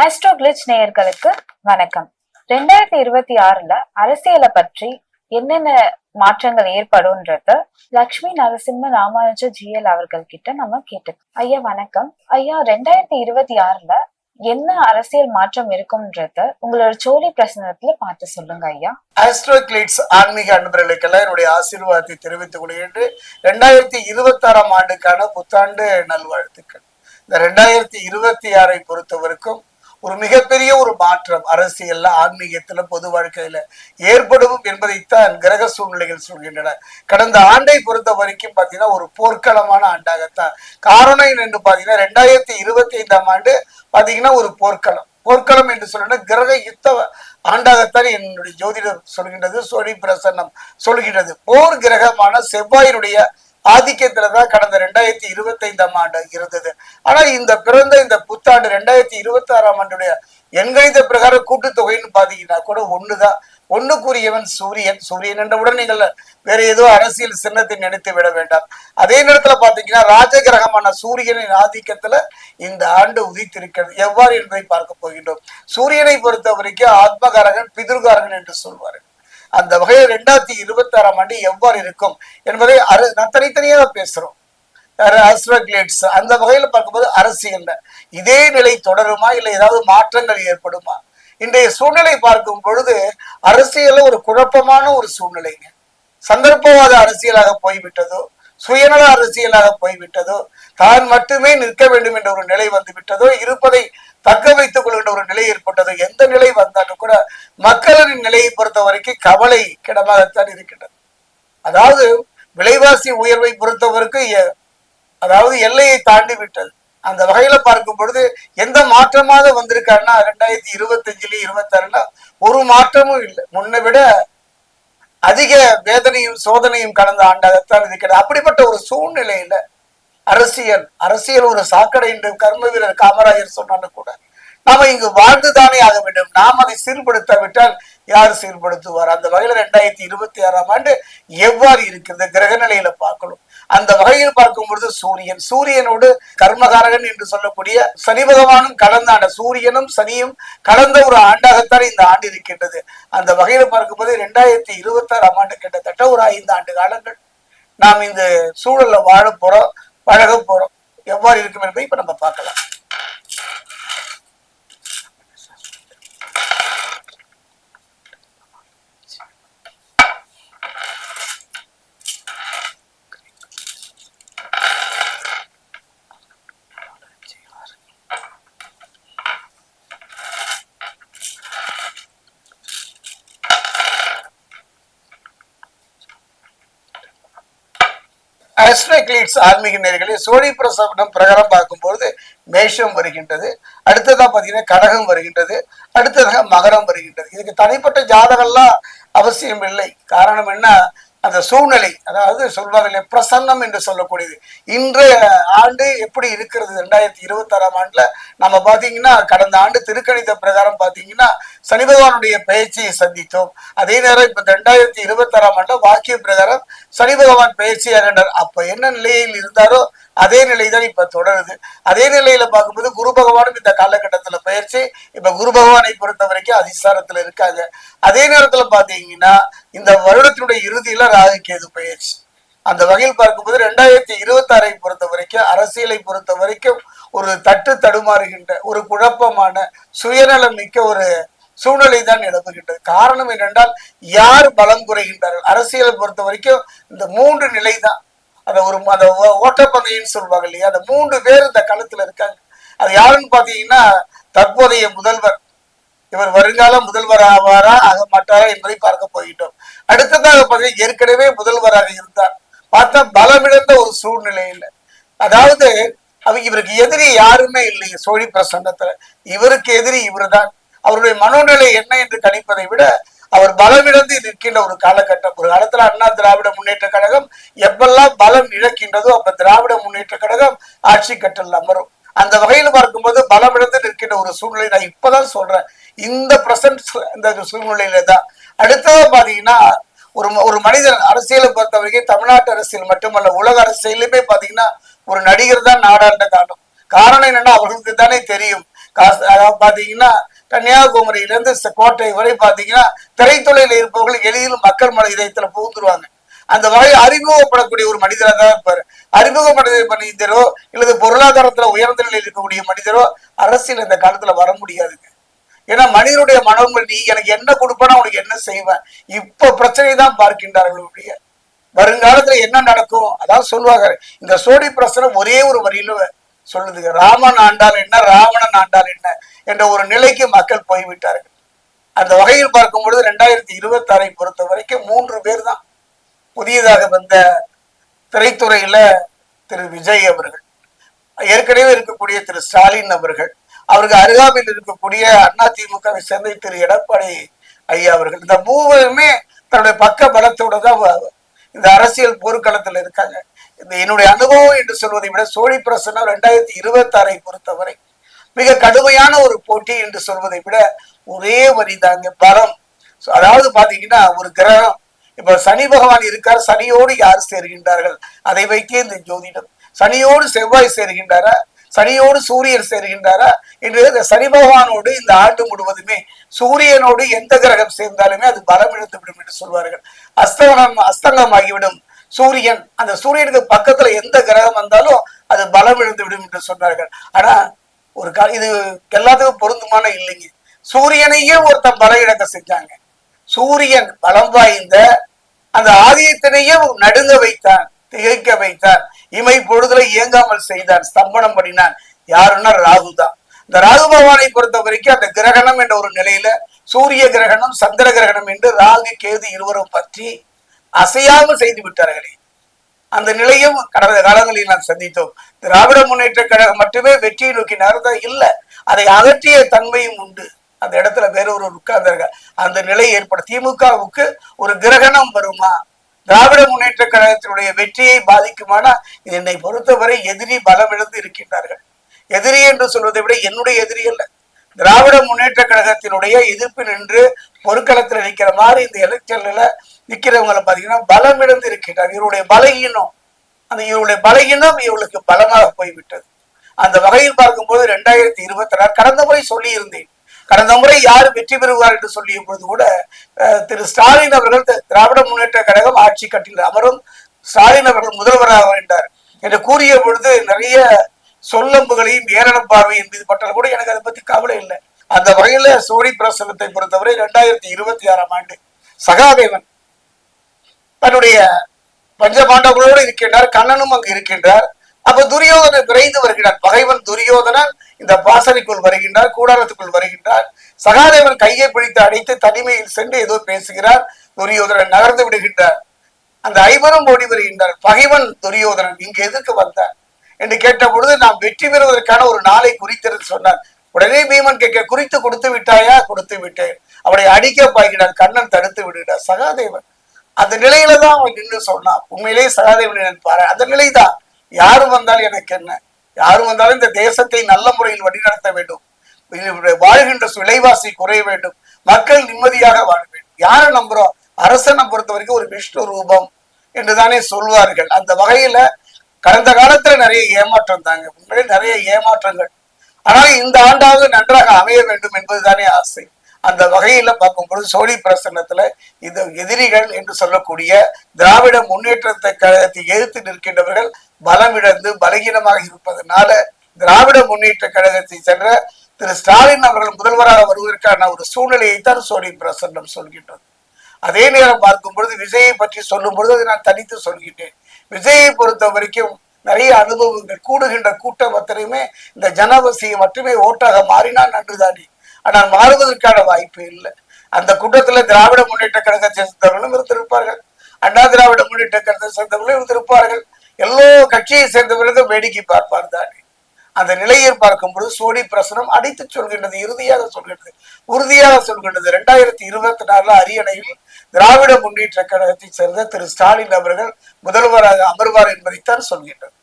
Astro கிளிச் நேயர்களுக்கு வணக்கம். ரெண்டாயிரத்தி இருபத்தி ஆறுல அரசியலை பற்றி என்னென்ன மாற்றங்கள் ஏற்படும்ன்றத லக்ஷ்மி நரசிம்ம ராமானுஜ ஜிஎல் அவர்கள் கிட்ட நம்ம கேட்டு ஐயா வணக்கம். ஐயா ரெண்டாயிரத்தி இருபத்தி ஆறுல என்ன அரசியல் மாற்றம் இருக்கும்ன்றத உங்களோட சோழி பிரசனத்துல பார்த்து சொல்லுங்க ஐயா. ஆஸ்ட்ரோ கிளிட்ஸ் ஆன்மீக அன்பர்களுக்கெல்லாம் என்னுடைய ஆசீர்வாதத்தை தெரிவித்துக் கொள்கின்ற ரெண்டாயிரத்தி இருபத்தி ஆறாம் ஆண்டுக்கான புத்தாண்டு நல்வாழ்த்துக்கள். இந்த ரெண்டாயிரத்தி இருபத்தி ஆறை பொறுத்தவரைக்கும் ஒரு மிகப்பெரிய ஒரு மாற்றம் அரசியல்ல ஆன்மீகத்துல பொது வாழ்க்கையில ஏற்படும் என்பதைத்தான் கிரக சூழ்நிலைகள் சொல்கின்றன. கடந்த ஆண்டை பொறுத்த வரைக்கும் பாத்தீங்கன்னா ஒரு போர்க்களமான ஆண்டாகத்தான். காரணம் என்னன்னு பாத்தீங்கன்னா ரெண்டாயிரத்தி இருபத்தி ஐந்தாம் ஆண்டு பாத்தீங்கன்னா ஒரு போர்க்களம். போர்க்களம் என்று சொல்லுன்னா கிரக யுத்த ஆண்டாகத்தான் என்னுடைய ஜோதிடம் சொல்கின்றது சோழி பிரசன்னம் சொல்கின்றது. போர் கிரகமான செவ்வாயினுடைய ஆதிக்கத்துல தான் கடந்த ரெண்டாயிரத்தி இருபத்தி ஐந்தாம் ஆண்டு இருந்தது. ஆனா இந்த பிறந்த இந்த புத்தாண்டு ரெண்டாயிரத்தி இருபத்தி ஆறாம் ஆண்டுடைய எண்கணித பிரகார கூட்டுத்தொகைன்னு பாத்தீங்கன்னா கூட ஒண்ணுதான். ஒண்ணுக்குரியவன் சூரியன். சூரியன் என்றவுடன் நீங்கள் வேற ஏதோ அரசியல் சின்னத்தை நினைத்து விட வேண்டாம். அதே நேரத்துல பாத்தீங்கன்னா ராஜகிரகமான சூரியனின் ஆதிக்கத்துல இந்த ஆண்டு உதித்திருக்கிறது. எவ்வாறு என்பதை பார்க்க போகின்றோம். சூரியனை பொறுத்த வரைக்கும் ஆத்மகாரகன் பிதுர்காரகன் என்று சொல்வார்கள் அந்த வகையில் ரெண்டாயிரத்தி இருபத்தி ஆறாம் ஆண்டு எவ்வாறு இருக்கும் என்பதை அரு நான் தனித்தனியாக பேசுறோம். அஸ்ட்ரோகிளேட்ஸ் அந்த வகையில் பார்க்கும்போது அரசியல்ல இதே நிலை தொடருமா? இல்லை ஏதாவது மாற்றங்கள் ஏற்படுமா? இன்றைய சூழ்நிலை பார்க்கும் பொழுது அரசியல் ஒரு குழப்பமான ஒரு சூழ்நிலைங்க. சந்தர்ப்பவாத அரசியலாக போய்விட்டதோ சுயநல அரசியலாக போய்விட்டதோ தான் மட்டுமே நிற்க வேண்டும் என்ற ஒரு நிலை வந்துவிட்டதோ இருப்பதை தக்க வைத்துக் கொள்கின்ற ஒரு நிலை ஏற்பட்டது. எந்த நிலை வந்தாலும் கூட மக்களின் நிலையை பொறுத்த வரைக்கும் கவலை கிடமாகத்தான் இருக்கின்றது. அதாவது விலைவாசி உயர்வை பொறுத்தவரைக்கும் அதாவது எல்லையை தாண்டி விட்டது. அந்த வகையில பார்க்கும் பொழுது எந்த மாற்றமாக வந்திருக்காருன்னா ரெண்டாயிரத்தி இருபத்தி அஞ்சுல இருபத்தி ஆறுல ஒரு மாற்றமும் இல்லை. முன்னை விட அதிக வேதனையும் சோதனையும் கடந்த ஆண்டாகத்தான் இருக்கிறது. அப்படிப்பட்ட ஒரு சூழ்நிலையில அரசியல் அரசியல் ஒரு சாக்கடை என்று கர்ம வீரர் காமராஜர் சொன்னாலும் கூட. நாம இங்கு வாழ்ந்துதானே ஆக வேண்டும். நாம் அதை சீர்படுத்தாவிட்டால் யார் சீர்படுத்துவார்? அந்த வகையில் ரெண்டாயிரத்தி இருபத்தி ஆறாம் ஆண்டு எவ்வாறு இருக்கிறது? கிரக நிலையில பார்க்கணும். அந்த வகையில் பார்க்கும் பொழுது சூரியன். சூரியனோடு கர்மகாரகன் என்று சொல்லக்கூடிய சனி பகவானும் கலந்த ஆண்ட சூரியனும் சனியும் கலந்த ஒரு ஆண்டாகத்தான் இந்த ஆண்டு இருக்கின்றது. அந்த வகையில பார்க்கும்போது ரெண்டாயிரத்தி இருபத்தி ஆறாம் ஆண்டு கிட்டத்தட்ட ஒரு ஐந்து ஆண்டு காலங்கள் நாம் இந்த சூழல்ல வாழ போறோம். பழக போறோம். எவ்வாறு இருக்கும் என்பதை இப்ப நம்ம பார்க்கலாம். ஆஸ்ட்ரோக்ளீட்ஸ் ஆன்மீக நேர்களை சோழி பிரசவனம் பிரகாரம் பார்க்கும்போது மேஷம் வருகின்றது. அடுத்ததா பாத்தீங்கன்னா கடகம் வருகின்றது. அடுத்ததாக மகரம் வருகின்றது. இதுக்கு தனிப்பட்ட ஜாதகம்லாம் அவசியம் இல்லை. காரணம் என்ன? அந்த சூழ்நிலை அதாவது சொல்வார்கள் பிரசன்னம் என்று சொல்லக்கூடியது. இன்றைய ஆண்டு எப்படி இருக்கிறது? ரெண்டாயிரத்தி இருபத்தி ஆறாம் ஆண்டுல நம்ம பாத்தீங்கன்னா கடந்த ஆண்டு திருக்கணித பிரகாரம் பாத்தீங்கன்னா சனி பகவானுடைய பயிற்சியை சந்தித்தோம். அதே நேரம் இப்ப ரெண்டாயிரத்தி இருபத்தி ஆறாம் ஆண்டு வாக்கிய பிரகாரம் சனி பகவான் பயிற்சியாகின்றார் அப்ப என்ன நிலையில் இருந்தாரோ அதே நிலை தான் இப்ப தொடருது. அதே நிலையில பார்க்கும்போது குரு பகவானும் இந்த காலகட்டத்துல பயிற்சி இப்ப குரு பகவானை பொறுத்த வரைக்கும் அதிசாரத்துல இருக்காங்க. அதே நேரத்துல பாத்தீங்கன்னா இந்த வருடத்தினுடைய இறுதியில ராகு கேது பயிற்சி. அந்த வகையில் பார்க்கும்போது ரெண்டாயிரத்தி இருபத்தி ஆறை பொறுத்த வரைக்கும் அரசியலை பொறுத்த வரைக்கும் ஒரு தட்டு தடுமாறுகின்ற ஒரு குழப்பமான சுயநலம் மிக்க ஒரு சூழ்நிலை தான் நிலவுகின்றது. காரணம் என்னென்றால் யார் பலம் குறைகின்றார்கள்? அரசியலை பொறுத்த வரைக்கும் இந்த மூன்று நிலை தான் அந்த ஒரு அந்த ஓ- ஓட்டப்பந்தயம்னு சொல்லுவாங்க இல்லையா? அந்த மூன்று பேர் இந்த களத்துல இருக்காங்க. அது யாருன்னு பாத்தீங்கன்னா தற்போதைய முதல்வர். இவர் வருங்கால முதல்வர் ஆவாரா ஆக மாட்டாரா என்பதை பார்க்க போயிட்டோம் அடுத்ததாக பார்த்தீங்கன்னா ஏற்கனவே முதல்வராக இருந்தார். பார்த்தா பலமிழந்த ஒரு சூழ்நிலையில அதாவது அவங்க இவருக்கு எதிரி யாருமே இல்லைங்க சோழி பிரசன்னத்துல. இவருக்கு எதிரி இவர்தான். அவருடைய மனோநிலை என்ன என்று கணிப்பதை விட அவர் பலமிழந்து நிற்கின்ற ஒரு காலகட்டம். ஒரு காலத்துல அண்ணா திராவிட முன்னேற்ற கழகம் எப்பெல்லாம் பலம் இழக்கின்றதோ அப்ப திராவிட முன்னேற்ற கழகம் ஆட்சி கட்டல் அமரும். அந்த வகையில் பார்க்கும்போது பலமிழந்து நிற்கின்ற ஒரு சூழ்நிலை நான் இப்பதான் சொல்றேன். இந்த பிரசன்ட் இந்த சூழ்நிலையில தான். அடுத்தது பாத்தீங்கன்னா ஒரு ம- ஒரு மனிதன் அரசியலை பொறுத்த வரைக்கும் தமிழ்நாட்டு அரசியல் மட்டுமல்ல உலக அரசியலுமே பாத்தீங்கன்னா ஒரு நடிகர் தான் நாடாண்ட காரணம். காரணம் என்னன்னா அவர்களுக்கு தானே தெரியும். காசு அதாவது பாத்தீங்கன்னா கன்னியாகுமரியில இருந்து கோட்டை வரை பாத்தீங்கன்னா திரைத்துறையில இருப்பவர்கள் எளிதில் மக்கள் மன இதயத்துல புகுந்துருவாங்க. அந்த வகையில் அறிமுகப்படக்கூடிய ஒரு மனிதராக தான் இருப்பாரு. அறிமுகப்படுத்த மனிதரோ இல்லது பொருளாதாரத்துல உயர்ந்த நிலையில் இருக்கக்கூடிய மனிதரோ அரசியல் இந்த காலத்துல வர முடியாதுங்க. ஏன்னா மனிதனுடைய மனம் நீ எனக்கு என்ன கொடுப்பேனா உனக்கு என்ன செய்வேன்? இப்ப பிரச்சனை தான் பார்க்கின்றார்களுடைய வருங்காலத்துல என்ன நடக்கும்? அதான் சொல்லுவாங்க. இந்த சோடி பிரசனம் ஒரே ஒரு வரியில சொல்லுதுங்க. ராமன் ஆண்டால் என்ன ராவணன் ஆண்டால் என்ன? என்ற ஒரு நிலைக்கு மக்கள் போய்விட்டார்கள். அந்த வகையில் பார்க்கும் பொழுது ரெண்டாயிரத்தி இருபத்தாறை பொறுத்த வரைக்கும் மூன்று பேர் தான் புதியதாக வந்த திரைத்துறையில திரு விஜய் அவர்கள் ஏற்கனவே இருக்கக்கூடிய திரு ஸ்டாலின் அவர்கள் அவருக்கு அருகாமையில் இருக்கக்கூடிய அதிமுகவை சேர்ந்த திரு எடப்பாடி ஐயா அவர்கள் இந்த மூவருமே தன்னுடைய பக்க பலத்தோட தான் இந்த அரசியல் போர்க்களத்தில் இருக்காங்க. இந்த என்னுடைய அனுபவம் என்று சொல்வதை விட சோழி பிரசன்னம் ரெண்டாயிரத்தி இருபத்தி ஆறை பொறுத்தவரை மிக கடுமையான ஒரு போட்டி என்று சொல்வதை விட ஒரே வரிதாங்க பலம் அதாவது பாத்தீங்கன்னா ஒரு கிரகம் இப்ப சனி பகவான் இருக்கார் சனியோடு யார் சேர்கின்றார்கள்? அதை வைத்தே இந்த ஜோதிடம். சனியோடு செவ்வாய் சேர்கின்றாரா? சனியோடு சூரியன் சேர்கின்றாரா? என்று இந்த சனி பகவானோடு இந்த ஆண்டு முழுவதுமே சூரியனோடு எந்த கிரகம் சேர்ந்தாலுமே அது பலம் இழந்து விடும் என்று சொல்வார்கள். அஸ்தங்கம் அஸ்தங்கம் ஆகிவிடும். சூரியன் அந்த சூரியனுக்கு பக்கத்துல எந்த கிரகம் வந்தாலும் அது பலம் இழந்து விடும் என்று சொன்னார்கள் ஆனா ஒரு கா இது எல்லாத்துக்கும் பொருந்துமான இல்லைங்க. சூரியனையே ஒருத்தன் பலம் இழக்க செஞ்சாங்க. சூரியன் பலம் வாய்ந்த அந்த ஆதியத்தினையே நடுங்க வைத்தான் திகைக்க வைத்தான் இமை பொழுதுல இயங்காமல் செய்தான் ஸ்தம்பனம் பண்ணினான். யாருன்னா ராகு தான் இந்த ராகு பகவானை பொறுத்த வரைக்கும் அந்த கிரகணம் என்ற ஒரு நிலையில சூரிய கிரகணம் சந்திர கிரகணம் என்று ராகு கேது இருவரும் பற்றி அசையாமல் செய்து விட்டார்களே. அந்த நிலையும் கடந்த காலங்களில் நாம் சந்தித்தோம். திராவிட முன்னேற்ற கழகம் மட்டுமே வெற்றியை நோக்கி நகர்ந்தா இல்ல. அதை அகற்றிய தன்மையும் உண்டு. அந்த இடத்துல வேற ஒரு அந்த நிலை ஏற்பட திமுகவுக்கு ஒரு கிரகணம் வருமா? திராவிட முன்னேற்ற கழகத்தினுடைய வெற்றியை பாதிக்குமானா? என்னை பொறுத்தவரை எதிரி பலமிழந்து இருக்கின்றார்கள். எதிரி என்று சொல்வதை விட என்னுடைய எதிரி அல்ல. திராவிட முன்னேற்ற கழகத்தினுடைய எதிர்ப்பு நின்று பொருட்களத்தில் நிற்கிற மாதிரி இந்த எலெக்ஷன்ல நிற்கிறவங்களை பார்த்தீங்கன்னா பலம் இழந்து இருக்கின்றார். இவருடைய பலகீனம் அந்த இவருடைய பலகீனம் இவளுக்கு பலமாக போய்விட்டது. அந்த வகையில் பார்க்கும்போது ரெண்டாயிரத்தி இருபத்தி நாலு கடந்த முறை சொல்லி இருந்தேன் கடந்த முறை யார் வெற்றி பெறுவார் என்று சொல்லிய பொழுது கூட திரு ஸ்டாலின் அவர்கள் திராவிட முன்னேற்ற கழகம் ஆட்சி கட்டில் அமரும் ஸ்டாலின் அவர்கள் முதல்வராக வேண்டார் என்று கூறிய பொழுது நிறைய சொல்லம்புகளையும் ஏரண பார்வை என்பது பட்டால் கூட எனக்கு அதை பத்தி கவலை இல்லை. அந்த வகையில சோழி பிரசனத்தை பொறுத்தவரை ரெண்டாயிரத்தி இருபத்தி ஆறாம் ஆண்டு சகாதேவன் தன்னுடைய பஞ்சபாண்டவர்களோடு இருக்கின்றார் கண்ணனும் அங்கு இருக்கின்றார். அப்ப துரியோதனன் விரைந்து வருகிறார் பகைவன் துரியோதனன் இந்த பாசறைக்குள் வருகின்றார் கூடாரத்துக்குள் வருகின்றார். சகாதேவன் கையை பிடித்து அடைத்து தனிமையில் சென்று ஏதோ பேசுகிறார். துரியோதனன் நகர்ந்து விடுகின்றார். அந்த ஐவரும் ஓடி வருகின்றார். பகைவன் துரியோதனன் இங்கு எதற்கு வந்தார்? என்று கேட்ட பொழுது நாம் வெற்றி பெறுவதற்கான ஒரு நாளை குறித்திருந்து சொன்னார். உடனே பீமன் கேட்க குறித்து கொடுத்து விட்டாயா? கொடுத்து விட்டேன். அவனை அடிக்க பாய்கிறார் கண்ணன் தடுத்து விடுகிறார். சகாதேவன் அந்த நிலையில தான் அவன் நின்று சொன்னான். உண்மையிலேயே சகாதேவன் நினைப்பாரு. அந்த நிலை தான் யாரும் வந்தாலும் எனக்கு என்ன? யாரும் வந்தாலும் இந்த தேசத்தை நல்ல முறையில் வழிநடத்த வேண்டும். வாழ்கின்ற விலைவாசி குறைய வேண்டும். மக்கள் நிம்மதியாக வாழ வேண்டும். யாரை நம்புறோம்? அரசனை பொறுத்த வரைக்கும் ஒரு விஷ்ணு ரூபம் என்றுதானே சொல்வார்கள். அந்த வகையில கடந்த காலத்துல நிறைய ஏமாற்றம் தாங்க. உண்மையிலே நிறைய ஏமாற்றங்கள். ஆனால் இந்த ஆண்டாவது நன்றாக அமைய வேண்டும் என்பதுதானே ஆசை. அந்த வகையில பார்க்கும்பொழுது சோழி பிரசன்னத்துல இது எதிரிகள் என்று சொல்லக்கூடிய திராவிட முன்னேற்றத்தை கழகத்தை எதிர்த்து நிற்கின்றவர்கள் பலமிழந்து பலகீனமாக இருப்பதனால திராவிட முன்னேற்ற கழகத்தை சென்ற திரு ஸ்டாலின் அவர்கள் முதல்வராக வருவதற்கான ஒரு சூழ்நிலையை தான் சோழி பிரசன்னம் சொல்கின்றது. அதே நேரம் பார்க்கும் பொழுது விஜயை பற்றி சொல்லும் பொழுது அதை நான் தனித்து சொல்கின்றேன். விஜயை பொறுத்த வரைக்கும் நிறைய அனுபவங்கள் கூடுகின்ற கூட்டம் அத்தனையுமே இந்த ஜனவசியை மட்டுமே ஓட்டாக மாறினால் நன்றுதானே? ஆனால் மாறுவதற்கான வாய்ப்பு இல்லை. அந்த கூட்டத்துல திராவிட முன்னேற்ற கழகத்தை சேர்ந்தவர்களும் இருந்திருப்பார்கள். அண்ணா திராவிட முன்னேற்ற கழகத்தை சேர்ந்தவர்களும் இருந்திருப்பார்கள். எல்லோ கட்சியை சேர்ந்தவர்களும் வேடிக்கை பார்ப்பார் தானே. அந்த நிலையை பார்க்கும் பொழுது சோனி பிரசனம் அடித்து சொல்கின்றது இறுதியாக சொல்கின்றது. உறுதியாக சொல்கின்றது. இரண்டாயிரத்தி இருபத்தி நாலுல அரியணையில் திராவிட முன்னேற்ற கழகத்தை சேர்ந்த திரு ஸ்டாலின் அவர்கள் முதல்வராக அமர்வார் என்பதைத்தான் சொல்கின்றது